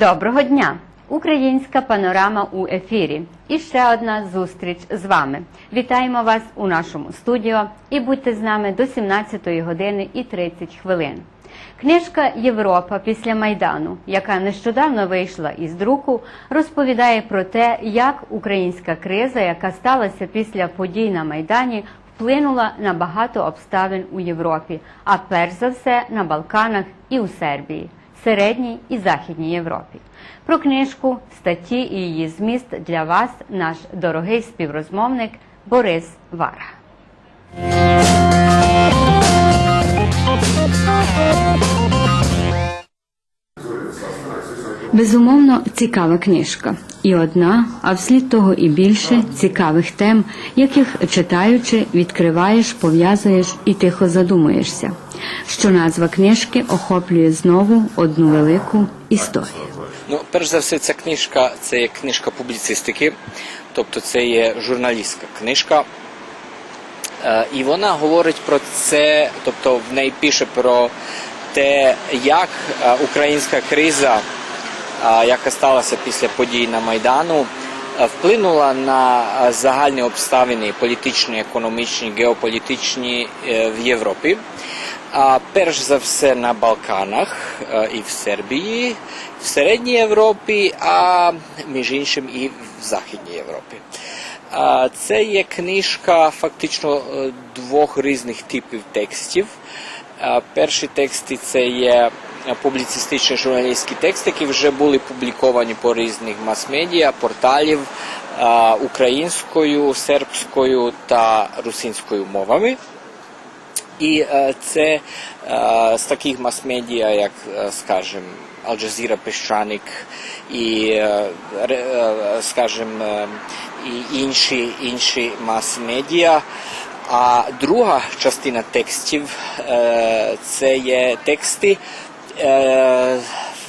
Доброго дня! Українська панорама у ефірі. І ще одна зустріч з вами. Вітаємо вас у нашому студіо і будьте з нами до 17 години і 30 хвилин. Книжка Європа після Майдану, яка нещодавно вийшла із друку, розповідає про те, як українська криза, яка сталася після подій на Майдані, вплинула на багато обставин у Європі, а перш за все на Балканах і у Сербії. Середній і Західній Європі. Про книжку, статті і її зміст для вас наш дорогий співрозмовник Борис Вара. Безумовно, цікава книжка. І одна, а вслід того і більше цікавих тем, яких читаючи, відкриваєш, пов'язуєш і тихо задумуєшся, що назва книжки охоплює знову одну велику історію. Ну, перш за все, ця книжка це є книжка публіцистики, тобто це є журналістська книжка. Е, І вона говорить про це, тобто в неї пише про те, як е, українська криза, е, яка сталася після подій на Майдану, вплинула на загальні обставини політичні, економічні, геополітичні в Європі. А перш за все на Балканах е, і в Сербії, в Середній Європі, а між іншим і в Західній Європі. Це є книжка фактично е, двох різних типів текстів. Перші тексти це є публіцистичні журналістські тексти, які вже були публіковані по різних мас-медіа, порталів українською, сербською та русинською мовами. І е, це е, з таких мас-медіа, як, скажімо, Al-Jazeera Піщаник і, е, скажімо, і інші, інші мас-медіа. А друга частина текстів це є тексти,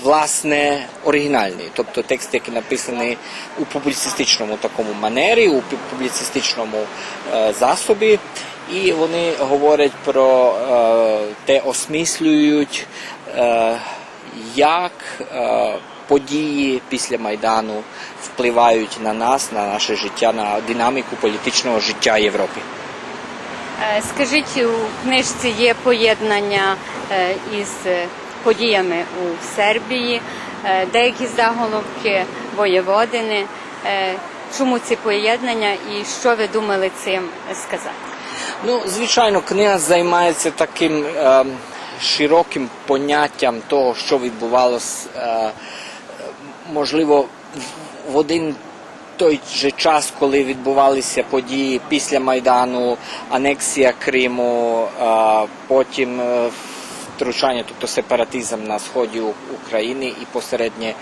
власне, оригінальні, тобто тексти, які написані у публіцистичному такому манері, у пу- публіцистичному засобі. І вони говорять про е, те, осмислюють, е, як е, події після Майдану впливають на нас, на наше життя, на динаміку політичного життя Європи. Скажіть, у книжці є поєднання із подіями у Сербії, деякі заголовки воєводини. Чому ці поєднання і що ви думали цим сказати? Ну, звичайно, книга займається таким е, широким поняттям того, що відбувалося, е, можливо, в- один той же час, коли відбувалися події після Майдану, анексія Криму, е, потім е, втручання, тобто сепаратизм на сході України і посереднє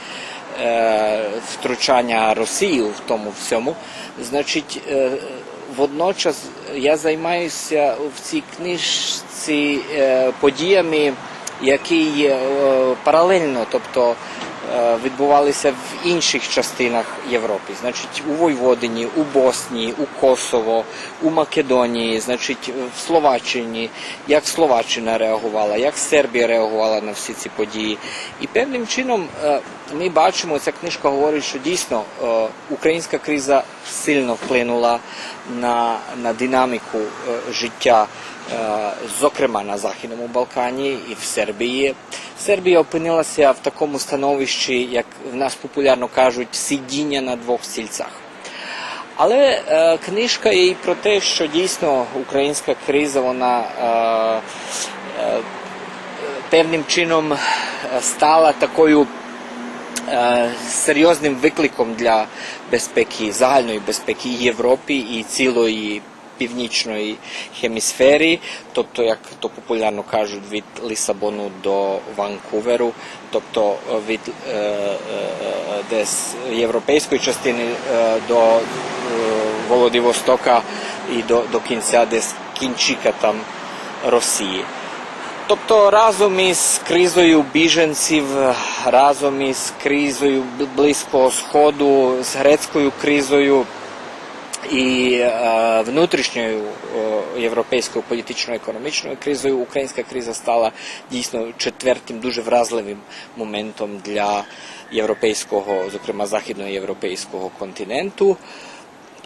е, втручання Росії в тому всьому. Значить, е, водночас я займаюся в цій книжці е, подіями, які е, паралельно, тобто е, відбувалися в інших частинах Європи. Значить, у Войводині, у Боснії, у Косово, у Македонії, значить, в Словаччині, як Словаччина реагувала, як Сербія реагувала на всі ці події. І певним чином ми бачимо, ця книжка говорить, що дійсно е, українська криза сильно вплинула на, на динаміку е, життя, е, зокрема на Західному Балкані і в Сербії. Сербія опинилася в такому становищі, як в нас популярно кажуть, сидіння на двох стільцях. Але е, книжка є і про те, що дійсно українська криза вона е, е, певним чином стала такою серйозним викликом для безпеки, загальної безпеки Європи і цілої північної хемісфери, тобто, як то популярно кажуть, від Лісабону до Ванкуверу, тобто е, від е, е, десь європейської частини е, до е, Володивостока і до, до кінця десь кінчика там Росії. Тобто разом із кризою біженців, разом із кризою Близького Сходу, з грецькою кризою, і е, внутрішньою е, європейською політично-економічною кризою українська криза стала дійсно четвертим дуже вразливим моментом для європейського, зокрема західноєвропейського континенту,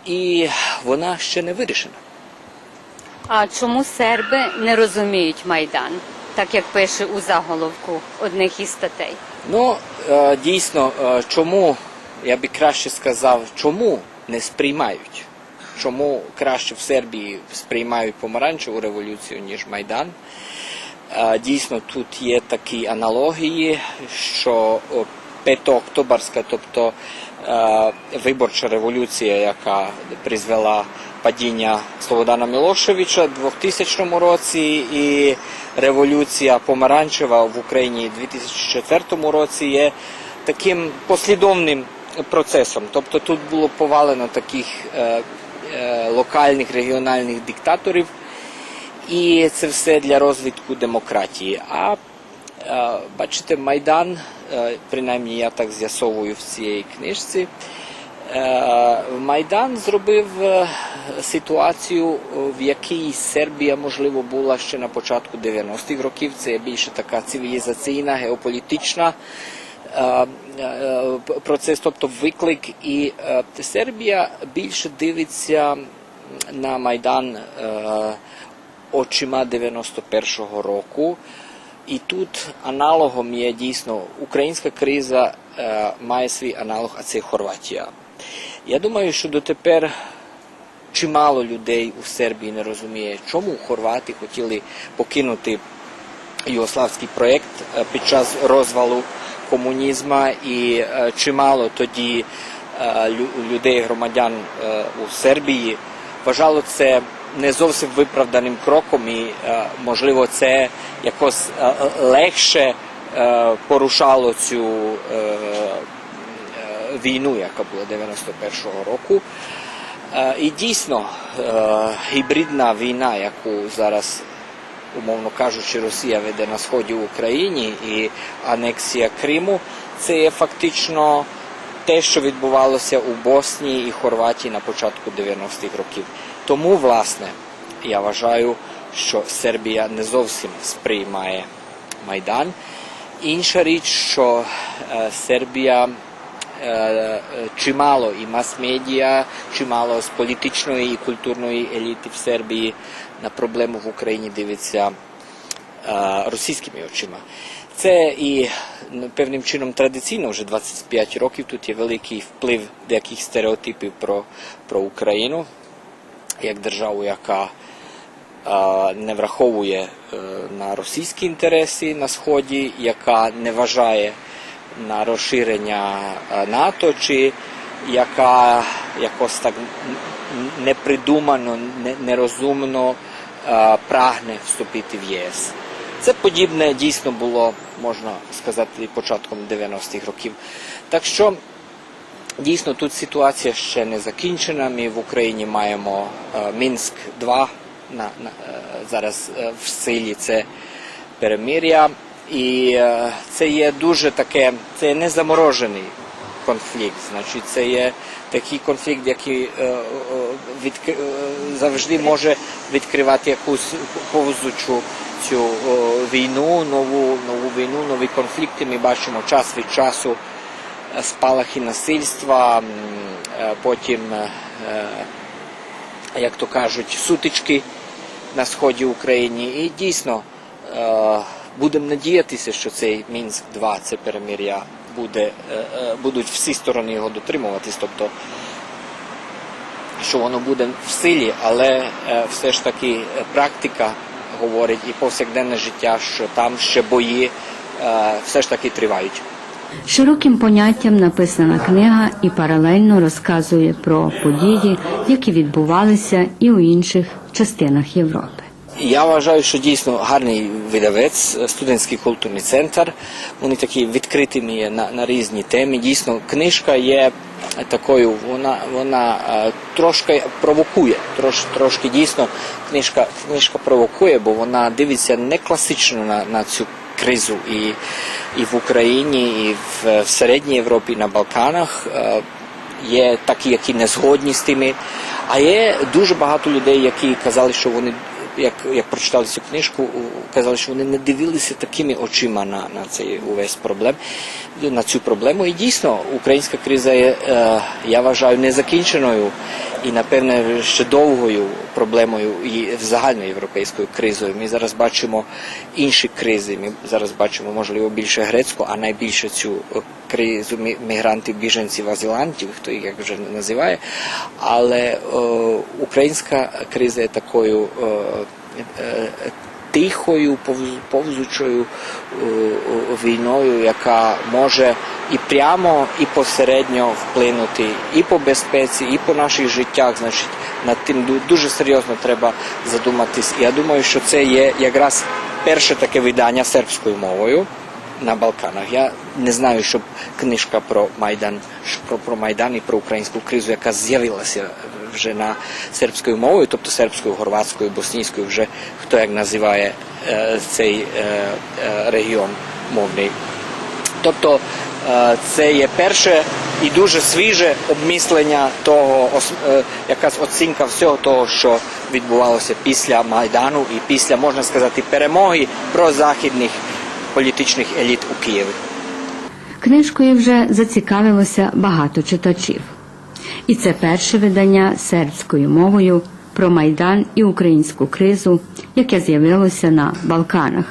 і вона ще не вирішена. А чому серби не розуміють Майдан, так як пише у заголовку одних із статей? Ну, е, дійсно, е, чому, я би краще сказав, чому не сприймають? Чому краще в Сербії сприймають помаранчеву революцію, ніж Майдан? Е, Дійсно, тут є такі аналогії, що о, 5-октобарська, тобто виборча революція, яка призвела падіння Слободана Мілошевича в 2000 році, і революція помаранчева в Україні у 2004 році є таким послідовним процесом. Тобто тут було повалено таких е, е, локальних регіональних диктаторів, і це все для розвитку демократії. А е, бачите, Майдан, принаймні я так з'ясовую в цій книжці. Е, Майдан зробив е, ситуацію, е, в якій Сербія, можливо, була ще на початку 90-х років. Це більше така цивілізаційна, геополітична процес, тобто виклик. І Сербія більше дивиться на Майдан очима 91-го року. І тут аналогом є дійсно українська криза має свій аналог, а це Хорватія. Я думаю, що дотепер чимало людей у Сербії не розуміє, чому хорвати хотіли покинути югославський проєкт е, під час розвалу комунізму, і е, чимало тоді е, людей, громадян у Сербії вважало це не зовсім виправданим кроком, і можливо це якось легше порушало цю війну, яка була 91-го року. Е, І дійсно е, гібридна війна, яку зараз, умовно кажучи, Росія веде на сході України і анексія Криму, це є фактично те, що відбувалося у Боснії і Хорватії на початку 90-х років. Тому, власне, я вважаю, що Сербія не зовсім сприймає Майдан. Інша річ, що е, Сербія чимало і мас-медіа, чимало з політичної і культурної еліти в Сербії на проблему в Україні дивиться е, російськими очима. Це і певним чином традиційно вже 25 років. Тут є великий вплив деяких стереотипів про, про Україну як державу, яка е, не враховує е, на російські інтереси на сході, яка не вважає на розширення НАТО, чи яка якось так непридумано, нерозумно прагне вступити в ЄС. Це подібне дійсно було, можна сказати, початком 90-х років. Так що Дійсно, тут ситуація ще не закінчена. Ми в Україні маємо Мінськ 2 на, на, е, зараз в силі це перемир'я. І е, це є дуже таке, це не заморожений конфлікт. Значить, це є такий конфлікт, який е, е, е, завжди може відкривати якусь повзучу цю війну, нову, нову війну, нові конфлікти. Ми бачимо час від часу спалахи насильства, потім, як то кажуть, сутички на сході України. І дійсно будемо надіятися, що цей Мінськ 2 це перемир'я буде, е, е, будуть всі сторони його дотримуватись, тобто що воно буде в силі, але е, все ж таки практика говорить і повсякденне життя, що там ще бої все ж таки тривають. Широким поняттям написана книга і паралельно розказує про події, які відбувалися і у інших частинах Європи. Я вважаю, що дійсно гарний видавець, е, студентський культурний центр. Вони такі відкритими є на, на різні теми. Дійсно, книжка є такою, вона, вона е, трошки провокує. Трош, трошки дійсно книжка, книжка провокує, бо вона дивиться не класично на, на цю кризу і, і в Україні, і в, в Середній Європі, і на Балканах. Е, є такі, які не згодні з тими. А є дуже багато людей, які казали, що вони, як, як прочитали цю книжку, казали, що вони не дивилися такими очима на, на цей увесь проблем, на цю проблему. І дійсно, українська криза є, е, я вважаю, незакінченою і, напевне, ще довгою проблемою і загальноєвропейською кризою. Ми зараз бачимо інші кризи. Ми зараз бачимо, можливо, більше грецьку, а найбільше цю кризу мігрантів, біженців, азилантів, хто їх як вже називає. Але е, українська криза є такою. Е, е, Тихою, повз- повзучою е, е, війною, яка може і прямо, і посередньо вплинути і по безпеці, і по наших життях. Значить, над тим ду- дуже серйозно треба задуматись. Я думаю, що це є якраз перше таке видання сербською мовою на Балканах. Я не знаю, щоб книжка про Майдан, про, про Майдан і про українську кризу, яка з'явилася вже на сербською мовою, тобто сербською, хорватською, боснійською, вже хто як називає е, цей е, е, регіон мовний. Тобто це є перше і дуже свіже обмислення того, якась оцінка всього того, що відбувалося після Майдану і після, можна сказати, перемоги прозахідних політичних еліт у Києві. Книжкою вже зацікавилося багато читачів. І це перше видання сербською мовою про Майдан і українську кризу, яке з'явилося на Балканах.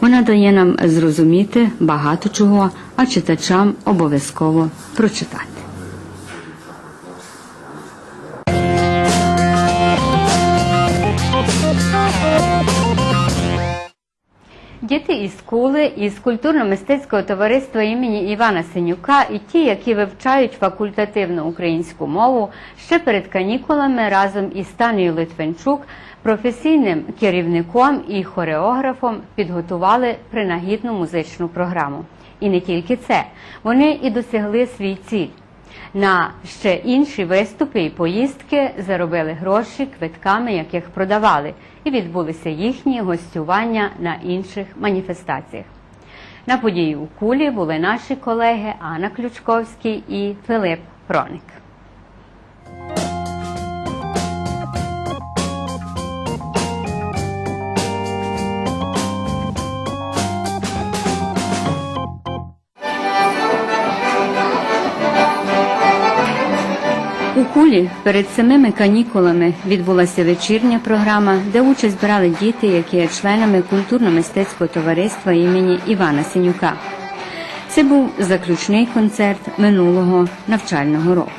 Вона дає нам зрозуміти багато чого, а читачам обов'язково прочитати. Діти із Кули, із культурно-мистецького товариства імені Івана Синюка і ті, які вивчають факультативну українську мову, ще перед канікулами разом із Танею Литвинчук, професійним керівником і хореографом підготували принагідну музичну програму. І не тільки це, вони і досягли свій ціль. На ще інші виступи і поїздки заробили гроші квитками, яких продавали, і відбулися їхні гостювання на інших маніфестаціях. На події у кулі були наші колеги Анна Ключковський і Филип Проник. У кулі перед самими канікулами відбулася вечірня програма, де участь брали діти, які є членами культурно-мистецького товариства імені Івана Синюка. Це був заключний концерт минулого навчального року.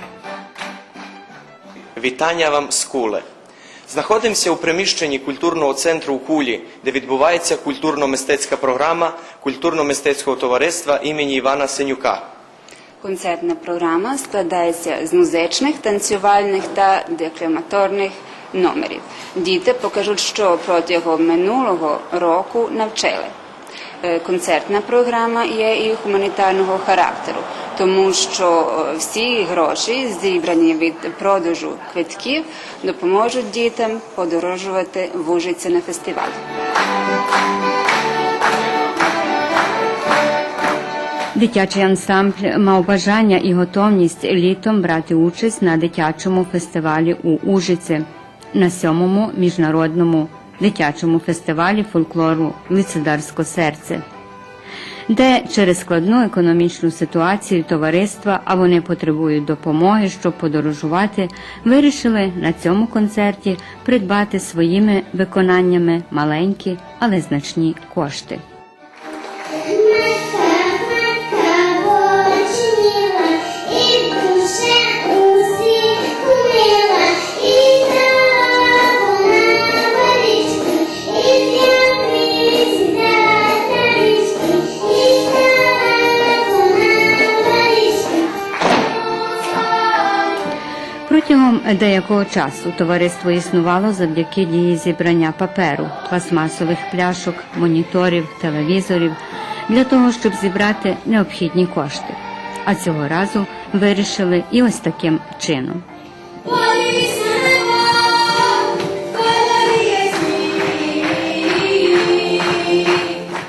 Вітання вам з Куле. Знаходимося у приміщенні культурного центру у Кулі, де відбувається культурно-мистецька програма культурно-мистецького товариства імені Івана Синюка. Концертна програма складається з музичних, танцювальних та декламаторних номерів. Діти покажуть, що протягом минулого року навчили. Е, Концертна програма є і гуманітарного характеру, тому що е, всі гроші, зібрані від продажу квитків, допоможуть дітям подорожувати в Ужиці на фестиваль. Дитячий ансамбль мав бажання і готовність літом брати участь на дитячому фестивалі у Ужиці, на сьомому міжнародному дитячому фестивалі фольклору Лицедарське серце, де через складну економічну ситуацію товариства, а вони потребують допомоги, щоб подорожувати, вирішили на цьому концерті придбати своїми виконаннями маленькі, але значні кошти. Деякого часу товариство існувало завдяки дії зібрання паперу, пластмасових пляшок, моніторів, телевізорів для того, щоб зібрати необхідні кошти. А цього разу вирішили і ось таким чином.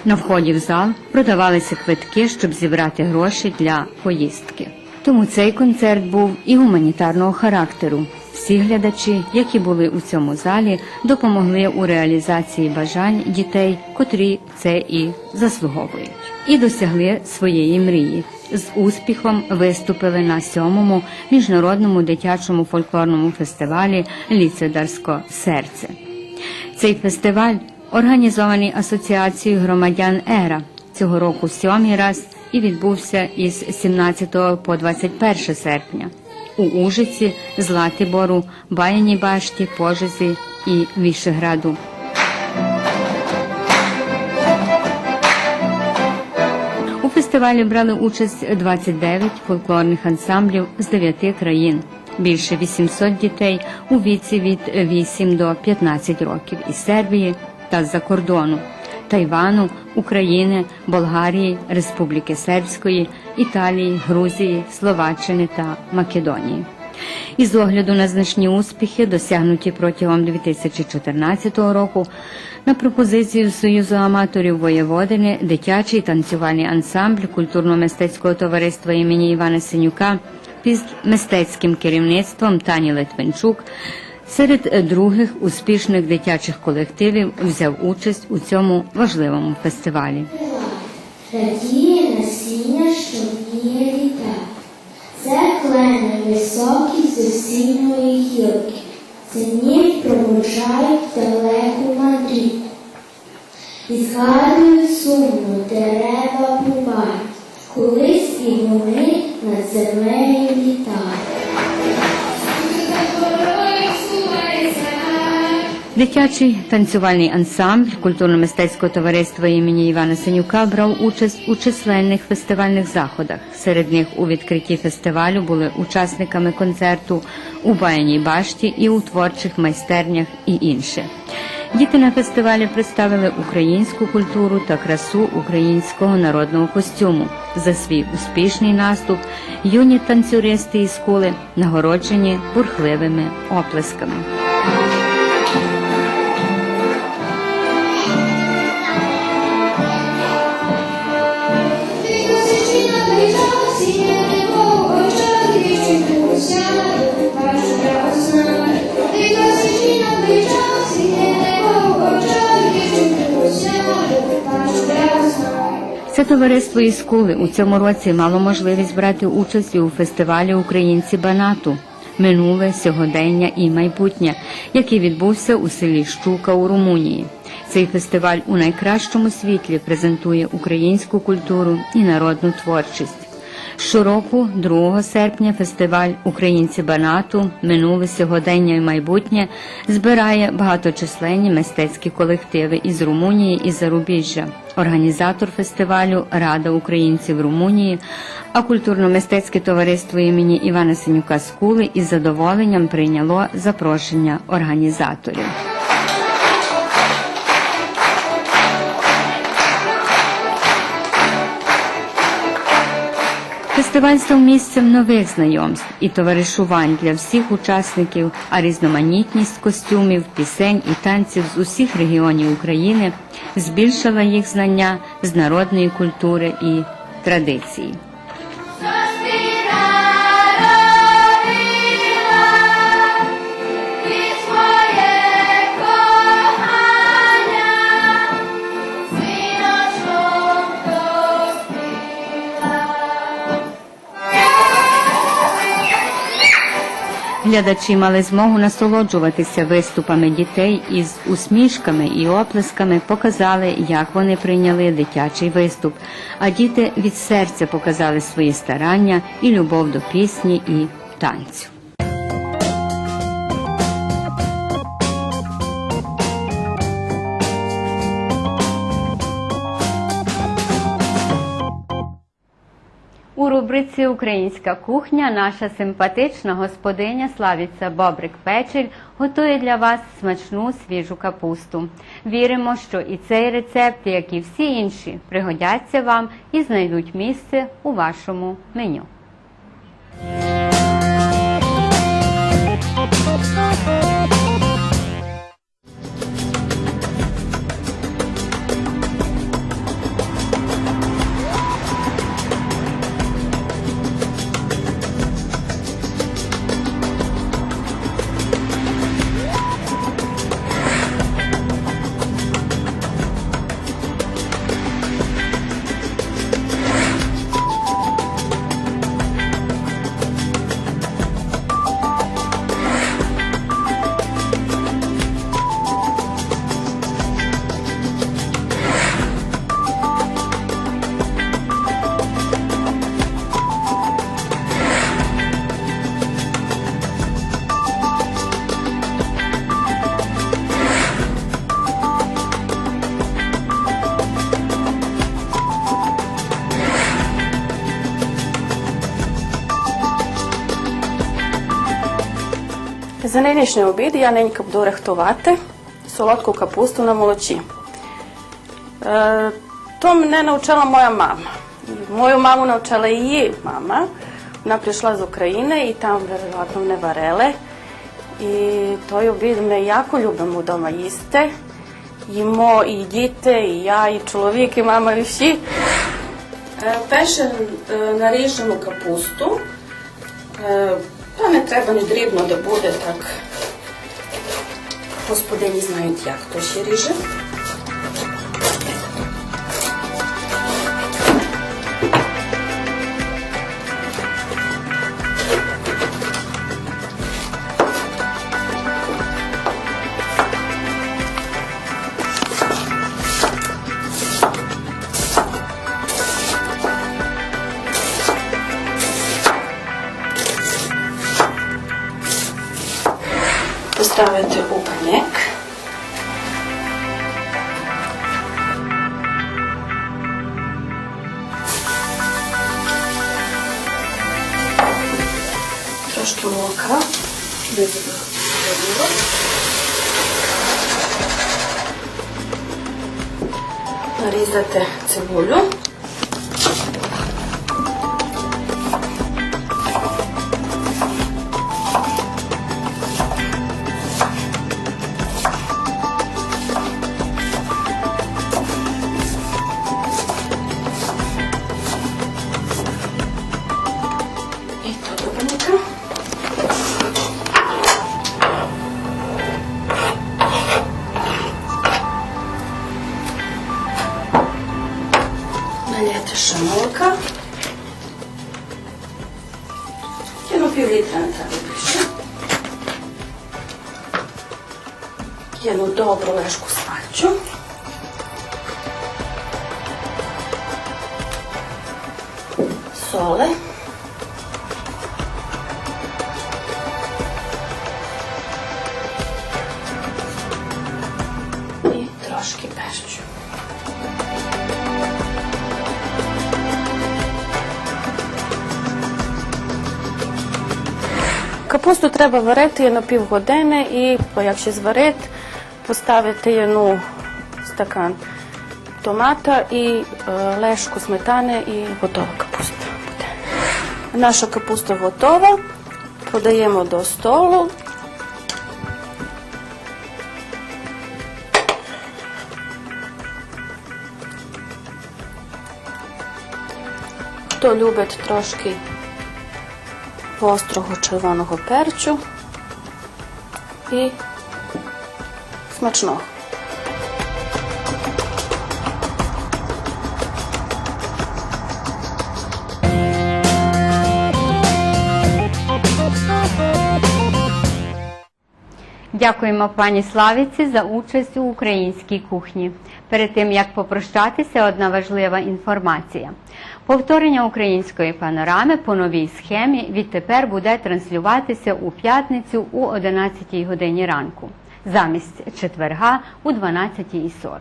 На вході в зал продавалися квитки, щоб зібрати гроші для поїздки. Тому цей концерт був і гуманітарного характеру. Всі глядачі, які були у цьому залі, допомогли у реалізації бажань дітей, котрі це і заслуговують, і досягли своєї мрії. З успіхом виступили на сьомому міжнародному дитячому фольклорному фестивалі Ліцедарсько серце. Цей фестиваль організований асоціацією громадян Ера цього року сьомий раз і відбувся із 17 по 21 серпня у Ужиці, Златибору, Баяній Башті, Пожизі і Вішеграду. У фестивалі брали участь 29 фольклорних ансамблів з 9 країн. Більше 800 дітей у віці від 8 до 15 років із Сербії та з-за кордону, Тайвану, України, Болгарії, Республіки Сербської, Італії, Грузії, Словаччини та Македонії. Із огляду на значні успіхи, досягнуті протягом 2014 року, на пропозицію Союзу аматорів Воєводини дитячий танцювальний ансамбль культурно-мистецького товариства імені Івана Синюка під мистецьким керівництвом Тані Литвинчук серед других успішних дитячих колективів взяв участь у цьому важливому фестивалі. Радіє насіння, що вміє літа. Це клени високі з осінньої гілки. Це нім проводжають далеку мандрівку. І згадую сумно дерева бувають, колись і вони над землею літають. Дитячий танцювальний ансамбль культурно-мистецького товариства імені Івана Синюка брав участь у численних фестивальних заходах. Серед них у відкритті фестивалю були учасниками концерту у Баяній башті і у творчих майстернях і інше. Діти на фестивалі представили українську культуру та красу українського народного костюму. За свій успішний наступ юні танцюристи із школи нагороджені бурхливими оплесками. Це товариство із Кули у цьому році мало можливість брати участь у фестивалі Українці Банату. Минуле сьогодення і майбутнє, який відбувся у селі Щука у Румунії. Цей фестиваль у найкращому світлі презентує українську культуру і народну творчість. Щороку, 2 серпня, фестиваль Українці Банату, минуле сьогодення і майбутнє збирає багаточисленні мистецькі колективи із Румунії і зарубіжжя. Організатор фестивалю Рада українців Румунії, а культурно-мистецьке товариство імені Івана Синюка Скули із задоволенням прийняло запрошення організаторів. Фестиваль став місцем нових знайомств і товаришувань для всіх учасників, а різноманітність костюмів, пісень і танців з усіх регіонів України збільшила їх знання з народної культури і традиції. Глядачі мали змогу насолоджуватися виступами дітей із усмішками і оплесками показали, як вони прийняли дитячий виступ. А діти від серця показали свої старання і любов до пісні і танцю. Рубриці Українська кухня наша симпатична господиня Славіця Бобрик Печель готує для вас смачну свіжу капусту. Віримо, що і цей рецепт, як і всі інші, пригодяться вам і знайдуть місце у вашому меню. Нинішній обід я ненька буду рихтувати солодку капусту на молочі. Е, то мене навчила моя мама. Мою маму навчила її мама. Вона прийшла з України і там вероятно не варили. І той обід ми яко любимо вдома їсти. Їмо і діти, і я, і чоловік, і мама, і всі. Е, Перше е, наріжемо капусту. Та не треба не дрібно, де буде так. Господині знають, як то ще ріже. Трошки молока. Нарізати цибулю. Bunu bir litre treba Jednu dobru lešku svađu. Sole. Треба варити на півгодини і якщо зварити, поставити ну, стакан томата і е, лешку сметани і готова капуста буде. Наша капуста готова. Подаємо до столу. Хто любить трошки гострого червоного перчу і смачного. Дякуємо пані Славіці за участь у українській кухні. Перед тим як попрощатися, одна важлива інформація. Повторення української панорами по новій схемі відтепер буде транслюватися у п'ятницю у 11 годині ранку. Замість четверга у 12.40.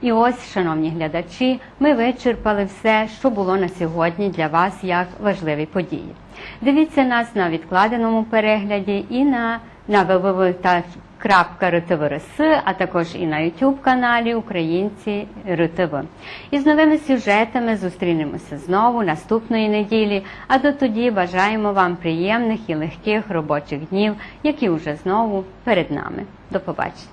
І ось, шановні глядачі, ми вичерпали все, що було на сьогодні для вас як важливі події. Дивіться нас на відкладеному перегляді і на, на www.rtv.rs, а також і на YouTube каналі Українці РТВ. Із новими сюжетами зустрінемося знову наступної неділі. А до тоді бажаємо вам приємних і легких робочих днів, які вже знову перед нами. До побачення.